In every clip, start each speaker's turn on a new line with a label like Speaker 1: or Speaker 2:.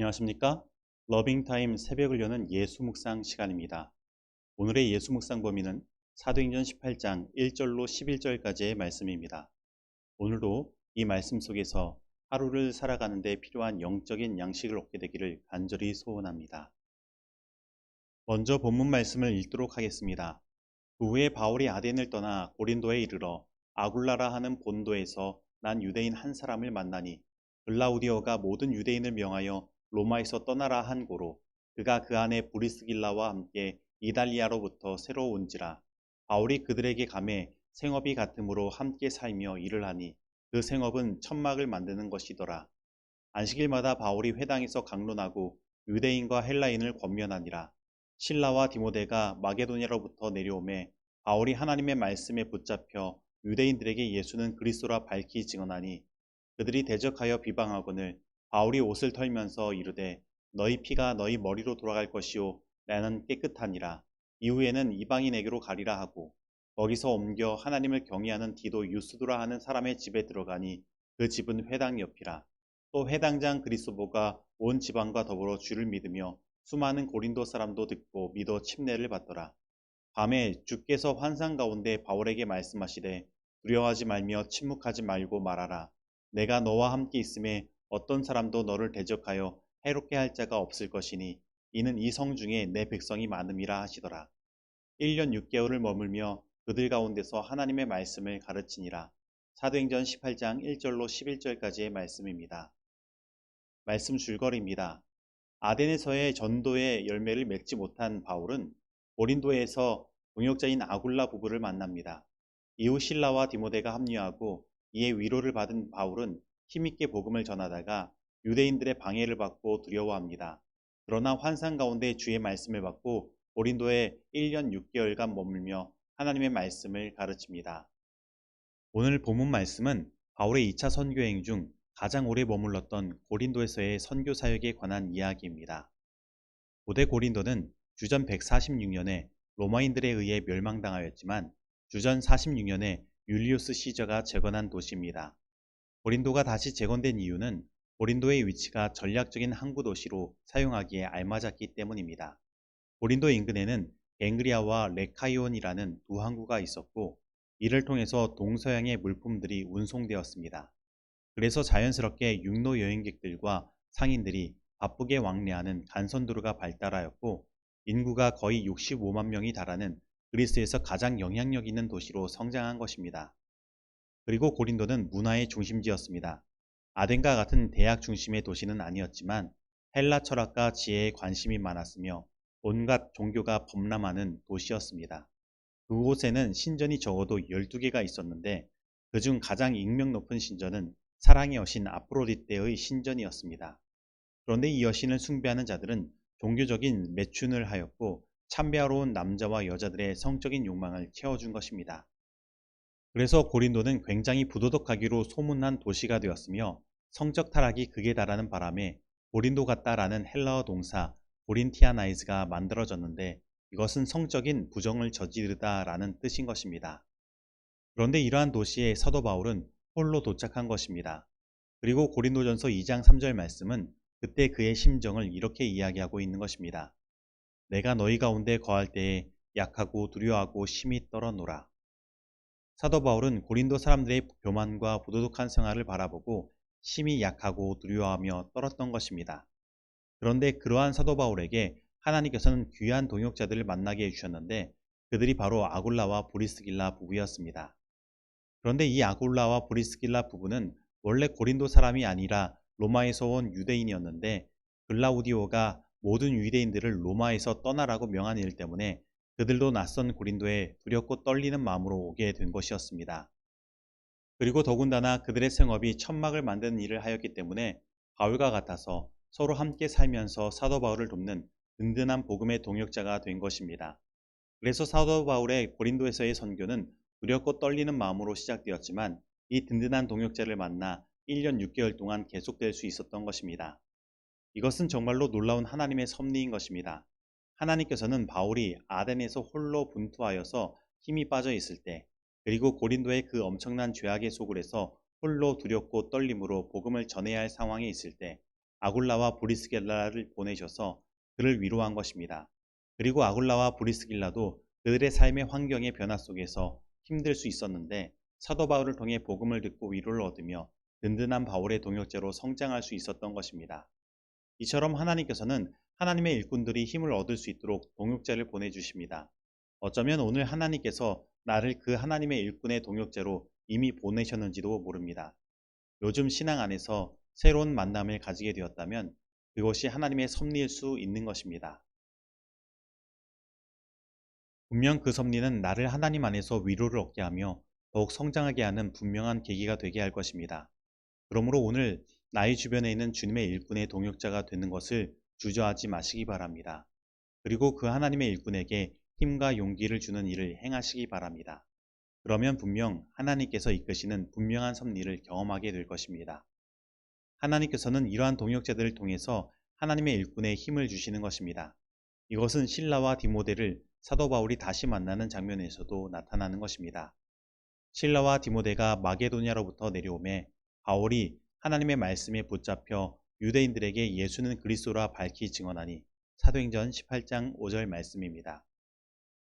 Speaker 1: 안녕하십니까? 러빙타임 새벽을 여는 예수 묵상 시간입니다. 오늘의 예수 묵상 범위는 사도행전 18장 1절로 11절까지의 말씀입니다. 오늘도 이 말씀 속에서 하루를 살아가는 데 필요한 영적인 양식을 얻게 되기를 간절히 소원합니다. 먼저 본문 말씀을 읽도록 하겠습니다. 그 후에 바울이 아덴을 떠나 고린도에 이르러 아굴라라 하는 본도에서 난 유대인 한 사람을 만나니 글라우디오가 모든 유대인을 명하여 로마에서 떠나라 한 고로 그가 그 안에 브리스길라와 함께 이달리아로부터 새로 온지라 바울이 그들에게 감해 생업이 같으므로 함께 살며 일을 하니 그 생업은 천막을 만드는 것이더라. 안식일마다 바울이 회당에서 강론하고 유대인과 헬라인을 권면하니라. 신라와 디모데가 마게도니아로부터 내려오매 바울이 하나님의 말씀에 붙잡혀 유대인들에게 예수는 그리스도라 밝히 증언하니 그들이 대적하여 비방하거늘 바울이 옷을 털면서 이르되 너희 피가 너희 머리로 돌아갈 것이요 나는 깨끗하니라. 이후에는 이방인에게로 가리라 하고 거기서 옮겨 하나님을 경외하는 디도 유스도라 하는 사람의 집에 들어가니 그 집은 회당 옆이라. 또 회당장 그리스도가 온 지방과 더불어 주를 믿으며 수많은 고린도 사람도 듣고 믿어 침례를 받더라. 밤에 주께서 환상 가운데 바울에게 말씀하시되 두려워하지 말며 침묵하지 말고 말하라. 내가 너와 함께 있음에 어떤 사람도 너를 대적하여 해롭게 할 자가 없을 것이니 이는 이 성 중에 내 백성이 많음이라 하시더라. 1년 6개월을 머물며 그들 가운데서 하나님의 말씀을 가르치니라. 사도행전 18장 1절로 11절까지의 말씀입니다. 말씀 줄거리입니다. 아덴에서의 전도의 열매를 맺지 못한 바울은 고린도에서 동역자인 아굴라 부부를 만납니다. 이후 신라와 디모데가 합류하고 이에 위로를 받은 바울은 힘있게 복음을 전하다가 유대인들의 방해를 받고 두려워합니다. 그러나 환상 가운데 주의 말씀을 받고 고린도에 1년 6개월간 머물며 하나님의 말씀을 가르칩니다. 오늘 본문 말씀은 바울의 2차 선교행 중 가장 오래 머물렀던 고린도에서의 선교 사역에 관한 이야기입니다. 고대 고린도는 주전 146년에 로마인들에 의해 멸망당하였지만 주전 46년에 율리우스 시저가 재건한 도시입니다. 고린도가 다시 재건된 이유는 고린도의 위치가 전략적인 항구 도시로 사용하기에 알맞았기 때문입니다. 고린도 인근에는 갱그리아와 레카이온이라는 두 항구가 있었고 이를 통해서 동서양의 물품들이 운송되었습니다. 그래서 자연스럽게 육로 여행객들과 상인들이 바쁘게 왕래하는 간선도로가 발달하였고 인구가 거의 65만 명이 달하는 그리스에서 가장 영향력 있는 도시로 성장한 것입니다. 그리고 고린도는 문화의 중심지였습니다. 아덴과 같은 대학 중심의 도시는 아니었지만 헬라 철학과 지혜에 관심이 많았으며 온갖 종교가 범람하는 도시였습니다. 그곳에는 신전이 적어도 12개가 있었는데 그중 가장 익명 높은 신전은 사랑의 여신 아프로디테의 신전이었습니다. 그런데 이 여신을 숭배하는 자들은 종교적인 매춘을 하였고 참배하러 온 남자와 여자들의 성적인 욕망을 채워준 것입니다. 그래서 고린도는 굉장히 부도덕하기로 소문난 도시가 되었으며 성적 타락이 극에 달하는 바람에 고린도 같다라는 헬라어 동사 고린티아나이즈가 만들어졌는데 이것은 성적인 부정을 저지르다라는 뜻인 것입니다. 그런데 이러한 도시에 사도 바울은 홀로 도착한 것입니다. 그리고 고린도전서 2장 3절 말씀은 그때 그의 심정을 이렇게 이야기하고 있는 것입니다. 내가 너희 가운데 거할 때에 약하고 두려워하고 심히 떨어노라. 사도 바울은 고린도 사람들의 교만과 부도덕한 생활을 바라보고 심히 약하고 두려워하며 떨었던 것입니다. 그런데 그러한 사도 바울에게 하나님께서는 귀한 동역자들을 만나게 해주셨는데 그들이 바로 아굴라와 브리스길라 부부였습니다. 그런데 이 아굴라와 브리스길라 부부는 원래 고린도 사람이 아니라 로마에서 온 유대인이었는데 글라우디오가 모든 유대인들을 로마에서 떠나라고 명한 일 때문에 그들도 낯선 고린도에 두렵고 떨리는 마음으로 오게 된 것이었습니다. 그리고 더군다나 그들의 생업이 천막을 만드는 일을 하였기 때문에 바울과 같아서 서로 함께 살면서 사도 바울을 돕는 든든한 복음의 동역자가 된 것입니다. 그래서 사도 바울의 고린도에서의 선교는 두렵고 떨리는 마음으로 시작되었지만 이 든든한 동역자를 만나 1년 6개월 동안 계속될 수 있었던 것입니다. 이것은 정말로 놀라운 하나님의 섭리인 것입니다. 하나님께서는 바울이 아덴에서 홀로 분투하여서 힘이 빠져 있을 때 그리고 고린도의 그 엄청난 죄악의 소굴에서 홀로 두렵고 떨림으로 복음을 전해야 할 상황에 있을 때 아굴라와 브리스길라를 보내셔서 그를 위로한 것입니다. 그리고 아굴라와 브리스길라도 그들의 삶의 환경의 변화 속에서 힘들 수 있었는데 사도 바울을 통해 복음을 듣고 위로를 얻으며 든든한 바울의 동역자로 성장할 수 있었던 것입니다. 이처럼 하나님께서는 하나님의 일꾼들이 힘을 얻을 수 있도록 동역자를 보내주십니다. 어쩌면 오늘 하나님께서 나를 그 하나님의 일꾼의 동역자로 이미 보내셨는지도 모릅니다. 요즘 신앙 안에서 새로운 만남을 가지게 되었다면 그것이 하나님의 섭리일 수 있는 것입니다. 분명 그 섭리는 나를 하나님 안에서 위로를 얻게 하며 더욱 성장하게 하는 분명한 계기가 되게 할 것입니다. 그러므로 오늘 나의 주변에 있는 주님의 일꾼의 동역자가 되는 것을 주저하지 마시기 바랍니다. 그리고 그 하나님의 일꾼에게 힘과 용기를 주는 일을 행하시기 바랍니다. 그러면 분명 하나님께서 이끄시는 분명한 섭리를 경험하게 될 것입니다. 하나님께서는 이러한 동역자들을 통해서 하나님의 일꾼에 힘을 주시는 것입니다. 이것은 신라와 디모데를 사도 바울이 다시 만나는 장면에서도 나타나는 것입니다. 신라와 디모데가 마게도냐로부터 내려오매 바울이 하나님의 말씀에 붙잡혀 유대인들에게 예수는 그리스도라 밝히 증언하니 사도행전 18장 5절 말씀입니다.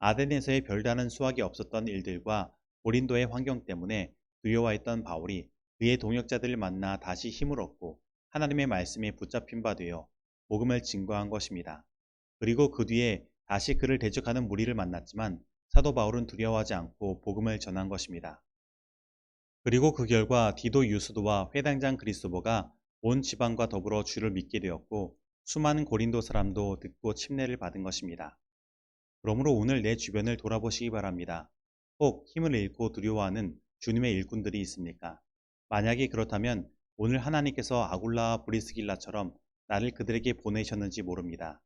Speaker 1: 아덴에서의 별다른 수확이 없었던 일들과 고린도의 환경 때문에 두려워했던 바울이 그의 동역자들을 만나 다시 힘을 얻고 하나님의 말씀에 붙잡힌 바 되어 복음을 증거한 것입니다. 그리고 그 뒤에 다시 그를 대적하는 무리를 만났지만 사도 바울은 두려워하지 않고 복음을 전한 것입니다. 그리고 그 결과 디도 유스도와 회당장 그리스도가 온 지방과 더불어 주를 믿게 되었고 수많은 고린도 사람도 듣고 침례를 받은 것입니다. 그러므로 오늘 내 주변을 돌아보시기 바랍니다. 혹 힘을 잃고 두려워하는 주님의 일꾼들이 있습니까? 만약에 그렇다면 오늘 하나님께서 아굴라와 브리스길라처럼 나를 그들에게 보내셨는지 모릅니다.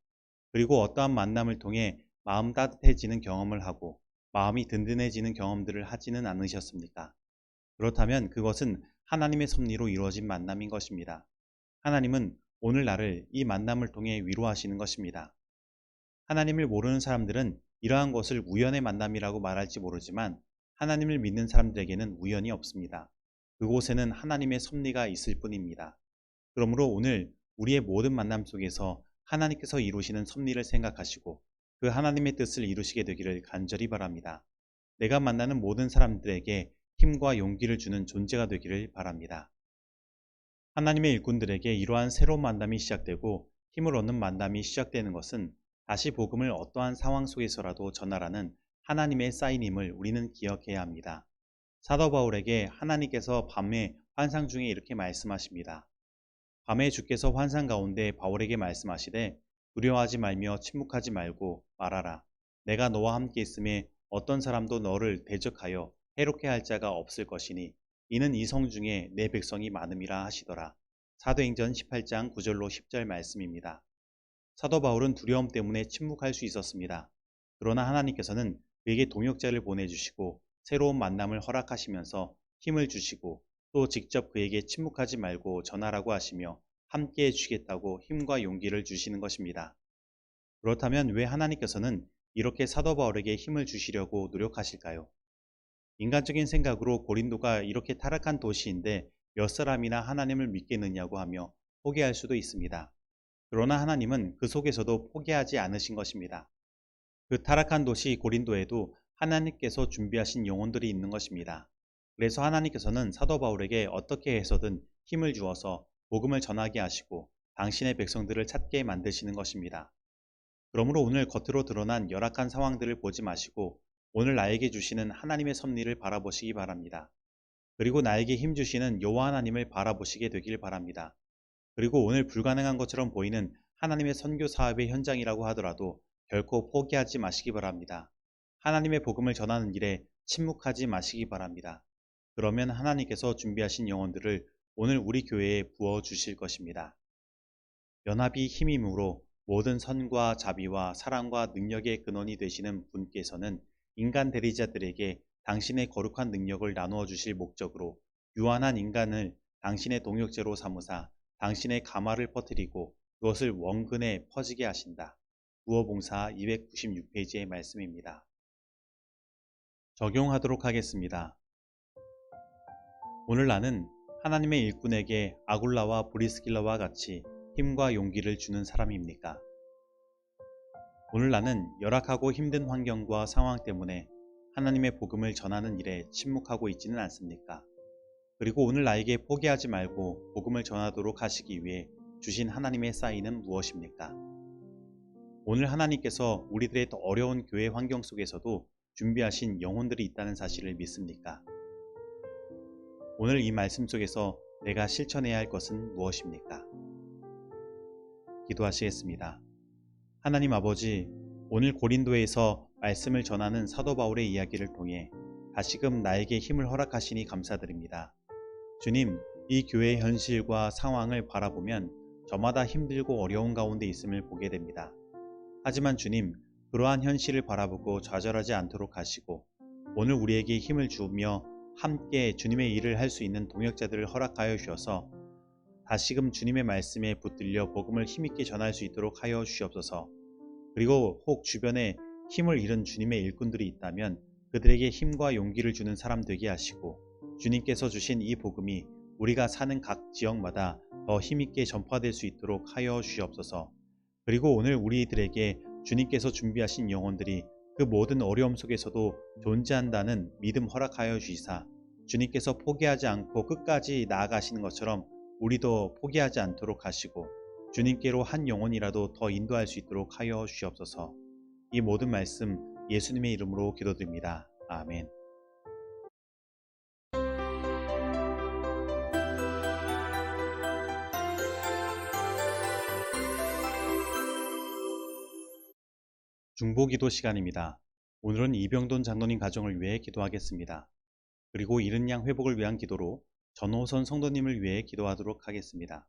Speaker 1: 그리고 어떠한 만남을 통해 마음 따뜻해지는 경험을 하고 마음이 든든해지는 경험들을 하지는 않으셨습니까? 그렇다면 그것은 하나님의 섭리로 이루어진 만남인 것입니다. 하나님은 오늘 나를 이 만남을 통해 위로하시는 것입니다. 하나님을 모르는 사람들은 이러한 것을 우연의 만남이라고 말할지 모르지만 하나님을 믿는 사람들에게는 우연이 없습니다. 그곳에는 하나님의 섭리가 있을 뿐입니다. 그러므로 오늘 우리의 모든 만남 속에서 하나님께서 이루시는 섭리를 생각하시고 그 하나님의 뜻을 이루시게 되기를 간절히 바랍니다. 내가 만나는 모든 사람들에게 힘과 용기를 주는 존재가 되기를 바랍니다. 하나님의 일꾼들에게 이러한 새로운 만남이 시작되고 힘을 얻는 만남이 시작되는 것은 다시 복음을 어떠한 상황 속에서라도 전하라는 하나님의 사인임을 우리는 기억해야 합니다. 사도 바울에게 하나님께서 밤에 환상 중에 이렇게 말씀하십니다. 밤에 주께서 환상 가운데 바울에게 말씀하시되 두려워하지 말며 침묵하지 말고 말하라. 내가 너와 함께 있음에 어떤 사람도 너를 대적하여 해롭게 할 자가 없을 것이니 이는 이성 중에 내 백성이 많음이라 하시더라. 사도행전 18장 9절로 10절 말씀입니다. 사도 바울은 두려움 때문에 침묵할 수 있었습니다. 그러나 하나님께서는 그에게 동역자를 보내주시고 새로운 만남을 허락하시면서 힘을 주시고 또 직접 그에게 침묵하지 말고 전하라고 하시며 함께 해주시겠다고 힘과 용기를 주시는 것입니다. 그렇다면 왜 하나님께서는 이렇게 사도 바울에게 힘을 주시려고 노력하실까요? 인간적인 생각으로 고린도가 이렇게 타락한 도시인데 몇 사람이나 하나님을 믿겠느냐고 하며 포기할 수도 있습니다. 그러나 하나님은 그 속에서도 포기하지 않으신 것입니다. 그 타락한 도시 고린도에도 하나님께서 준비하신 영혼들이 있는 것입니다. 그래서 하나님께서는 사도 바울에게 어떻게 해서든 힘을 주어서 복음을 전하게 하시고 당신의 백성들을 찾게 만드시는 것입니다. 그러므로 오늘 겉으로 드러난 열악한 상황들을 보지 마시고 오늘 나에게 주시는 하나님의 섭리를 바라보시기 바랍니다. 그리고 나에게 힘 주시는 여호와 하나님을 바라보시게 되길 바랍니다. 그리고 오늘 불가능한 것처럼 보이는 하나님의 선교 사업의 현장이라고 하더라도 결코 포기하지 마시기 바랍니다. 하나님의 복음을 전하는 일에 침묵하지 마시기 바랍니다. 그러면 하나님께서 준비하신 영혼들을 오늘 우리 교회에 부어 주실 것입니다. 연합이 힘이므로 모든 선과 자비와 사랑과 능력의 근원이 되시는 분께서는 인간 대리자들에게 당신의 거룩한 능력을 나누어 주실 목적으로 유한한 인간을 당신의 동역제로 삼으사 당신의 가마를 퍼뜨리고 그것을 원근에 퍼지게 하신다. 구어봉사 296페이지의 말씀입니다. 적용하도록 하겠습니다. 오늘 나는 하나님의 일꾼에게 아굴라와 브리스길라와 같이 힘과 용기를 주는 사람입니까? 오늘 나는 열악하고 힘든 환경과 상황 때문에 하나님의 복음을 전하는 일에 침묵하고 있지는 않습니까? 그리고 오늘 나에게 포기하지 말고 복음을 전하도록 하시기 위해 주신 하나님의 사인은 무엇입니까? 오늘 하나님께서 우리들의 더 어려운 교회 환경 속에서도 준비하신 영혼들이 있다는 사실을 믿습니까? 오늘 이 말씀 속에서 내가 실천해야 할 것은 무엇입니까? 기도하시겠습니다. 하나님 아버지, 오늘 고린도에서 말씀을 전하는 사도 바울의 이야기를 통해 다시금 나에게 힘을 허락하시니 감사드립니다. 주님, 이 교회의 현실과 상황을 바라보면 저마다 힘들고 어려운 가운데 있음을 보게 됩니다. 하지만 주님, 그러한 현실을 바라보고 좌절하지 않도록 하시고 오늘 우리에게 힘을 주며 함께 주님의 일을 할 수 있는 동역자들을 허락하여 주셔서 다시금 주님의 말씀에 붙들려 복음을 힘있게 전할 수 있도록 하여 주시옵소서. 그리고 혹 주변에 힘을 잃은 주님의 일꾼들이 있다면 그들에게 힘과 용기를 주는 사람 되게 하시고 주님께서 주신 이 복음이 우리가 사는 각 지역마다 더 힘있게 전파될 수 있도록 하여 주시옵소서. 그리고 오늘 우리들에게 주님께서 준비하신 영혼들이 그 모든 어려움 속에서도 존재한다는 믿음 허락하여 주시사 주님께서 포기하지 않고 끝까지 나아가시는 것처럼 우리도 포기하지 않도록 하시고 주님께로 한 영혼이라도 더 인도할 수 있도록 하여 주시옵소서. 이 모든 말씀 예수님의 이름으로 기도드립니다. 아멘. 중보기도 시간입니다. 오늘은 이병돈 장로님 가정을 위해 기도하겠습니다. 그리고 이른 양 회복을 위한 기도로 전호선 성도님을 위해 기도하도록 하겠습니다.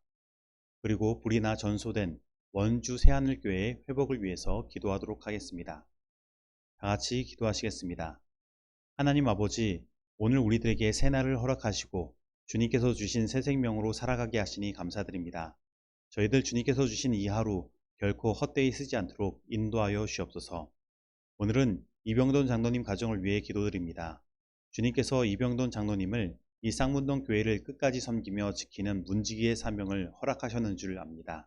Speaker 1: 그리고 불이나 전소된 원주 새하늘교회의 회복을 위해서 기도하도록 하겠습니다. 다 같이 기도하시겠습니다. 하나님 아버지, 오늘 우리들에게 새날을 허락하시고 주님께서 주신 새 생명으로 살아가게 하시니 감사드립니다. 저희들 주님께서 주신 이 하루 결코 헛되이 쓰지 않도록 인도하여 주옵소서. 오늘은 이병돈 장로님 가정을 위해 기도드립니다. 주님께서 이병돈 장로님을 이 쌍문동 교회를 끝까지 섬기며 지키는 문지기의 사명을 허락하셨는 줄 압니다.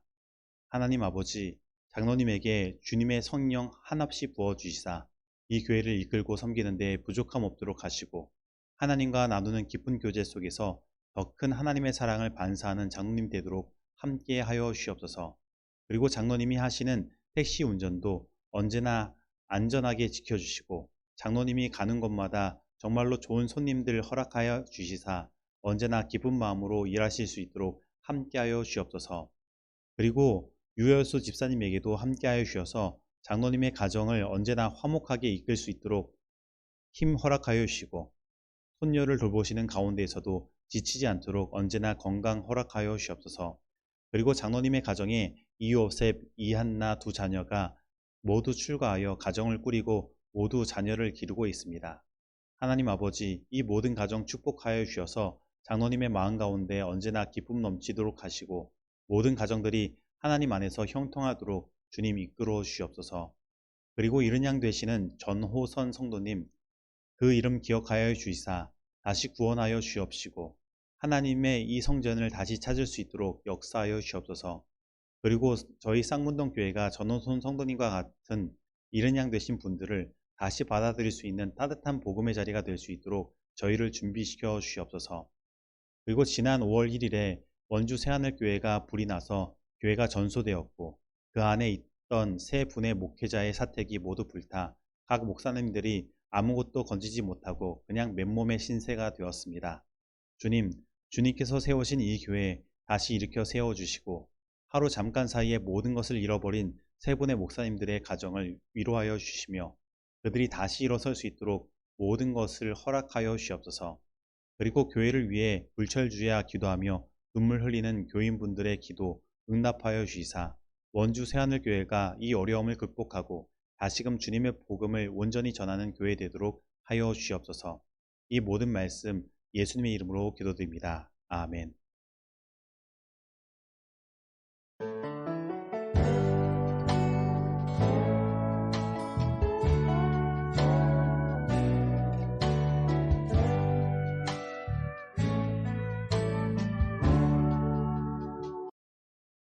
Speaker 1: 하나님 아버지, 장로님에게 주님의 성령 한없이 부어주시사 이 교회를 이끌고 섬기는 데 부족함 없도록 하시고 하나님과 나누는 깊은 교제 속에서 더 큰 하나님의 사랑을 반사하는 장로님 되도록 함께 하여 주시옵소서. 그리고 장로님이 하시는 택시 운전도 언제나 안전하게 지켜주시고 장로님이 가는 곳마다 정말로 좋은 손님들 허락하여 주시사 언제나 기쁜 마음으로 일하실 수 있도록 함께하여 주옵소서. 그리고 유여수 집사님에게도 함께하여 주셔서 장로님의 가정을 언제나 화목하게 이끌 수 있도록 힘 허락하여 주시고 손녀를 돌보시는 가운데에서도 지치지 않도록 언제나 건강 허락하여 주옵소서. 그리고 장로님의 가정에 이요셉, 이한나 두 자녀가 모두 출가하여 가정을 꾸리고 모두 자녀를 기르고 있습니다. 하나님 아버지, 이 모든 가정 축복하여 주셔서 장로님의 마음 가운데 언제나 기쁨 넘치도록 하시고 모든 가정들이 하나님 안에서 형통하도록 주님 이끌어 주시옵소서. 그리고 이른 양 되시는 전호선 성도님 그 이름 기억하여 주시사 다시 구원하여 주옵시고 하나님의 이 성전을 다시 찾을 수 있도록 역사하여 주옵소서. 그리고 저희 쌍문동 교회가 전호선 성도님과 같은 이른 양 되신 분들을 다시 받아들일 수 있는 따뜻한 복음의 자리가 될 수 있도록 저희를 준비시켜 주시옵소서. 그리고 지난 5월 1일에 원주 새하늘교회가 불이 나서 교회가 전소되었고 그 안에 있던 세 분의 목회자의 사택이 모두 불타 각 목사님들이 아무것도 건지지 못하고 그냥 맨몸의 신세가 되었습니다. 주님, 주님께서 세우신 이 교회 다시 일으켜 세워주시고 하루 잠깐 사이에 모든 것을 잃어버린 세 분의 목사님들의 가정을 위로하여 주시며 그들이 다시 일어설 수 있도록 모든 것을 허락하여 주시옵소서. 그리고 교회를 위해 불철주야 기도하며 눈물 흘리는 교인분들의 기도 응답하여 주시사 원주 새하늘교회가 이 어려움을 극복하고 다시금 주님의 복음을 온전히 전하는 교회 되도록 하여 주시옵소서. 이 모든 말씀 예수님의 이름으로 기도드립니다. 아멘.